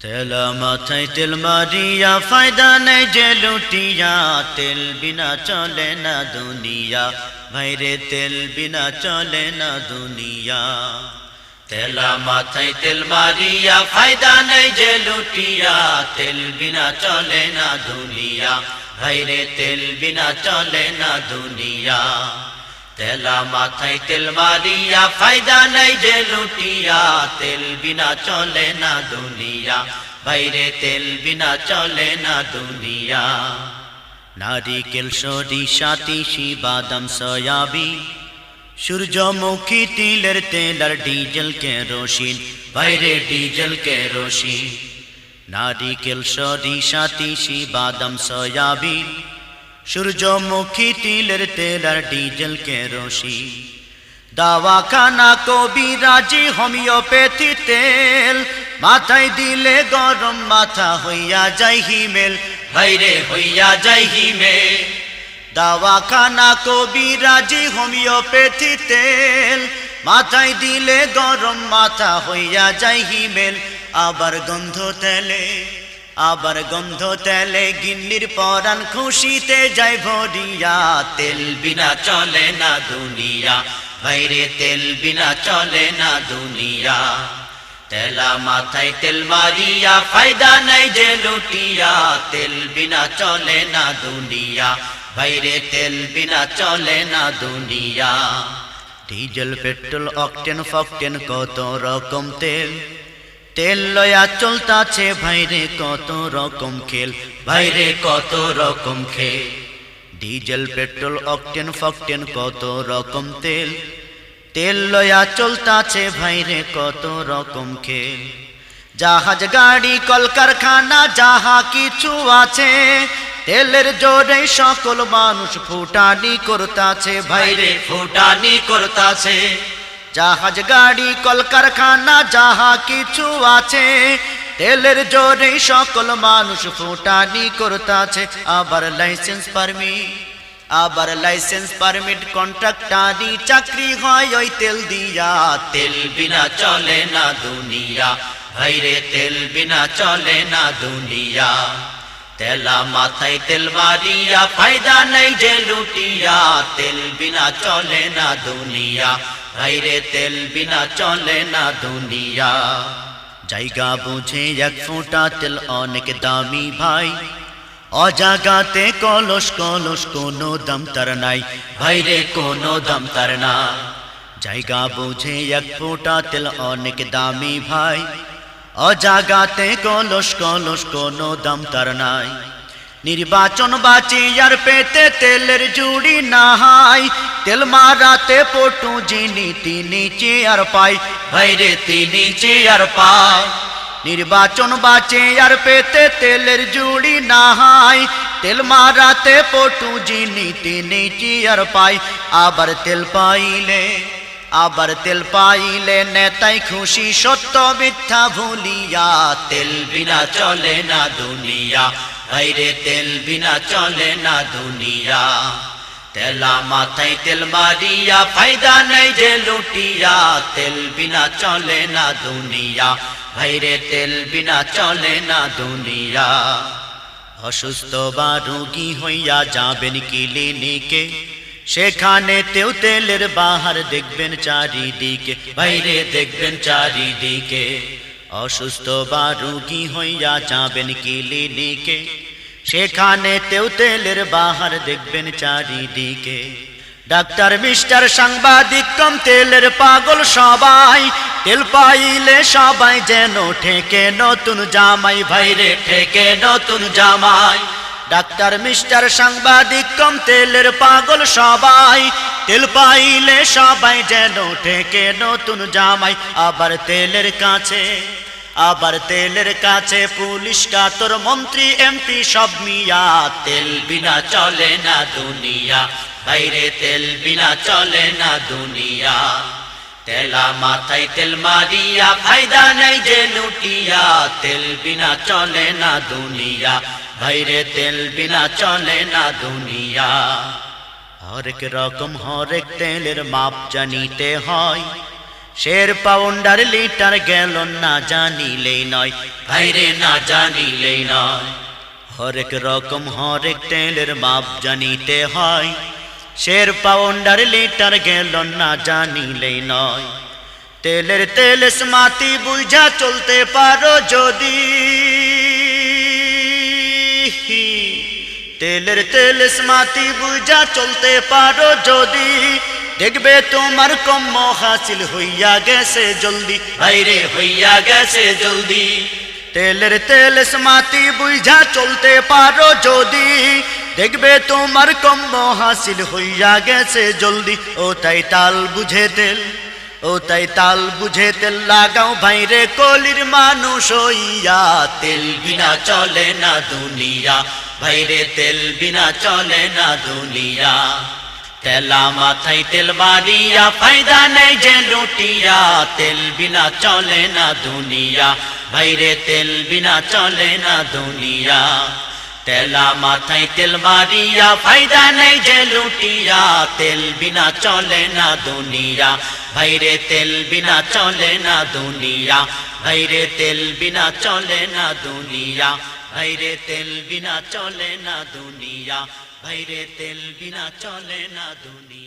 তেলা মাথায় তেল মারিয়া, ফায়দা নেই যে লুটিয়া, তেল বিনা চলে না দুনিয়া। ভাইরে, তেল বিনা চলে না দুনিয়া। তেলা মাথায় তেল মারিয়া, ফায়দা নেই যে লুটিয়া, তেল বিনা চলে না দুনিয়া। ভাইরে, তেল বিনা চলে না দুনিয়া। তেলা মাথায় তেল মারিয়া, ফায়দা নাই যে লুটিয়া, তেল বিনা চলে না দুনিয়া। বাইরে তেল বিনা চলে না দুনিয়া। নারিকেল সরিষা, তিসি, বাদাম সয়াবি সূর্যমুখী তিলের তেল আর ডিজেল কেরোসিন বাইরে ডিজেল কেরোসিন নারিকেল সরিষা, তিসি, বাদাম, সয়াবিন। সূর্যমুখী তিলের তেল আর ডিজেল কেরোসি দাওয়াখানা কবিরাজি হোমিওপ্যাথি তেল। মাথায় দিলে গরম, মাথা হইয়া যাই হিমেল। ভাইরে হইয়া যাই হিমেল। দাওয়াখানা কবিরাজি হোমিওপ্যাথি তেল। মাথায় দিলে গরম, মাথা হইয়া যাই হিমেল। আবার গন্ধ তেলে। আবার গন্ধ তেলে গিন্নির পরান খুশিতে যায় ভরিয়া। তেল বিনা চলে না দুনিয়া বাইরে তেল বিনা চলে না দুনিয়া। তেলা মাথায় তেল মারিয়া, ফায়দা নাই যে লুটিয়া। তেল বিনা চলে না দুনিয়া বাইরে তেল বিনা চলে না দুনিয়া। ডিজেল, পেট্রোল, অকটেন, ফকটেন কত রকম তেল? তেল লয়া চলতাছে, ভাইরে কত রকম খেল, ভাইরে কত রকম খেল। ডিজেল, পেট্রোল, অকটেন, ফকটেন, কত রকম তেল। তেল লয়া চলতাছে, ভাইরে কত রকম খেল। জাহাজ, গাড়ি, কলকারখানা, যাহা কিছু আছে, তেলের জোরে সকল মানুষ ফুটানি করতাছে, ভাইরে ফুটানি করতাছে। জাহাজ, গাড়ি, কলকারখানা, যাহা কিছু আছে, তেলের জোরে সকল মানুষ ফুটানি করতাছে। আবার লাইসেন্স পারমিট আবার লাইসেন্স পারমিট কন্ট্রাক্টারি চাকরি হয় ওই তেল দিয়া। তেল বিনা চলে না দুনিয়া, ভাইরে তেল বিনা চলে না দুনিয়া। তেলা মাথায় তেল মারিয়া ফায়দা নাই যে লুটিয়া। তেল বিনা চলে না দুনিয়া। ভাইরে তেল বিনা চলে না দুনিয়া। জায়গা বুঝে এক ফোঁটা তেল অনেক দামি ভাই। অজাগাতে কলস কলস কোনো দাম তার নাই। ভাইরে কোনো দাম তার না। জায়গা বুঝে এক ফোঁটা তেল অনেক দামি ভাই। অজাগাতে কলস কলস, কোনো দাম তার নাই। নির্বাচন বাঁচি আর পেতে তেলের জুড়ি নাহাই তেল মারাতে পটু যিনি, তিনি চেয়ার পাই। ভাইরে তিনি চেয়ার পাই। নির্বাচন বাঁচে আর পেতে তেলের জুড়ি নাহাই তেল মারাতে পটু যিনি, তিনি চেয়ার পাই। আবার তেল পাইলে আবার তেল পাইলে নেতাই খুশি, সত্য মিথ্যা ভুলিয়া, তেল বিনা চলে না দুনিয়া। ভাইরে, তেল বিনা চলে না দুনিয়া। তেলা মাথায় তেল মারিয়া, ফায়দা নেই যে লুটিয়া। তেল বিনা চলে না দুনিয়া, ভাইরে, তেল বিনা চলে না দুনিয়া। অসুস্থ বা রোগী হইয়া যাবেন ক্লিনিকে সেখানে তেও তেলের বাহার দেখবেন চারিদিকে, বাইরে দেখবেন চারিদিকে। অসুস্থ বা রুগী হইয়া যাবেন ক্লিনিকে, সেখানে তেও তেলের বাহার দেখবেন চারিদিকে। ডাক্তার, মিস্টার, সাংবাদিক, কম তেলের পাগল সবাই, তেল পাইলে সবাই যেন ঠেকে নতুন জামাই, ভাইরে ঠেকে নতুন জামাই। ডাক্তার মিস্টার সাংবাদিক, কম তেলের পাগল সবাই। তেল পাইলে সবাই যেন ঠেকে নতুন জামাই। আবার তেলের কাছে, আবার তেলের কাছে পুলিশ কাতর মন্ত্রী, এমপি সব মিয়া। তেল বিনা চলে না দুনিয়া, বাইরে তেল বিনা চলে না দুনিয়া। তেলা মাথায় তেল মারিয়া, ফায়দা নেই যে লুটিয়া। তেল বিনা চলে না দুনিয়া ভাইরে তেল বিনা চলে না দুনিয়া। হরেক রকম, হরেক তেলের মাপ জানিতে হয়। শের পাউন্ডার লিটার গেল না জানিলেই নয়। ভাইরে না জানিলেই নয়। হরেক রকম, হরেক তেলের মাপ জানিতে হয়। শের পাউন্ডার লিটার গেল না জানিলেই নয়। তেলের তেল স্মাতি বুঝা চলতে পারো যদি। তেলের তেল স্মাতি বুঝা চলতে পারো যদি। দেখবে তোমার কম হাসিল হইয়া গেছে জলদি। বাইরে হইয়া গেছে জলদি। তেলের তেল স্মাতি বুঝা চলতে পারো যদি। দেখবে তোমার কম হাসিল হইয়া গেছে জলদি। ও তাই তাল বুঝে তেল। ও তাই তাল বুঝে তেল লাগাও ভাইরে কলির মানুষ, হইয়া তেল বিনা চলে না দুনিয়া। ভাইরে তেল বিনা চলে না দুনিয়া। তেলা মাথায় তেল মারিয়া ফায়দা নেই যে লুটিয়া। তেল বিনা চলে না দুনিয়া, ভাইরে তেল বিনা চলে না দুনিয়া। তেলা মাথায় তেল মারিয়া, ফায়দা নেই যে লুটিয়া। তেল বিনা চলে না দুনিয়া, ভাইরে তেল বিনা চলে না দুনিয়া, ভাইরে তেল বিনা চলে না দুনিয়া, ভাইরে তেল বিনা চলে না দুনিয়া, ভাইরে তেল বিনা চলে না দুনিয়া।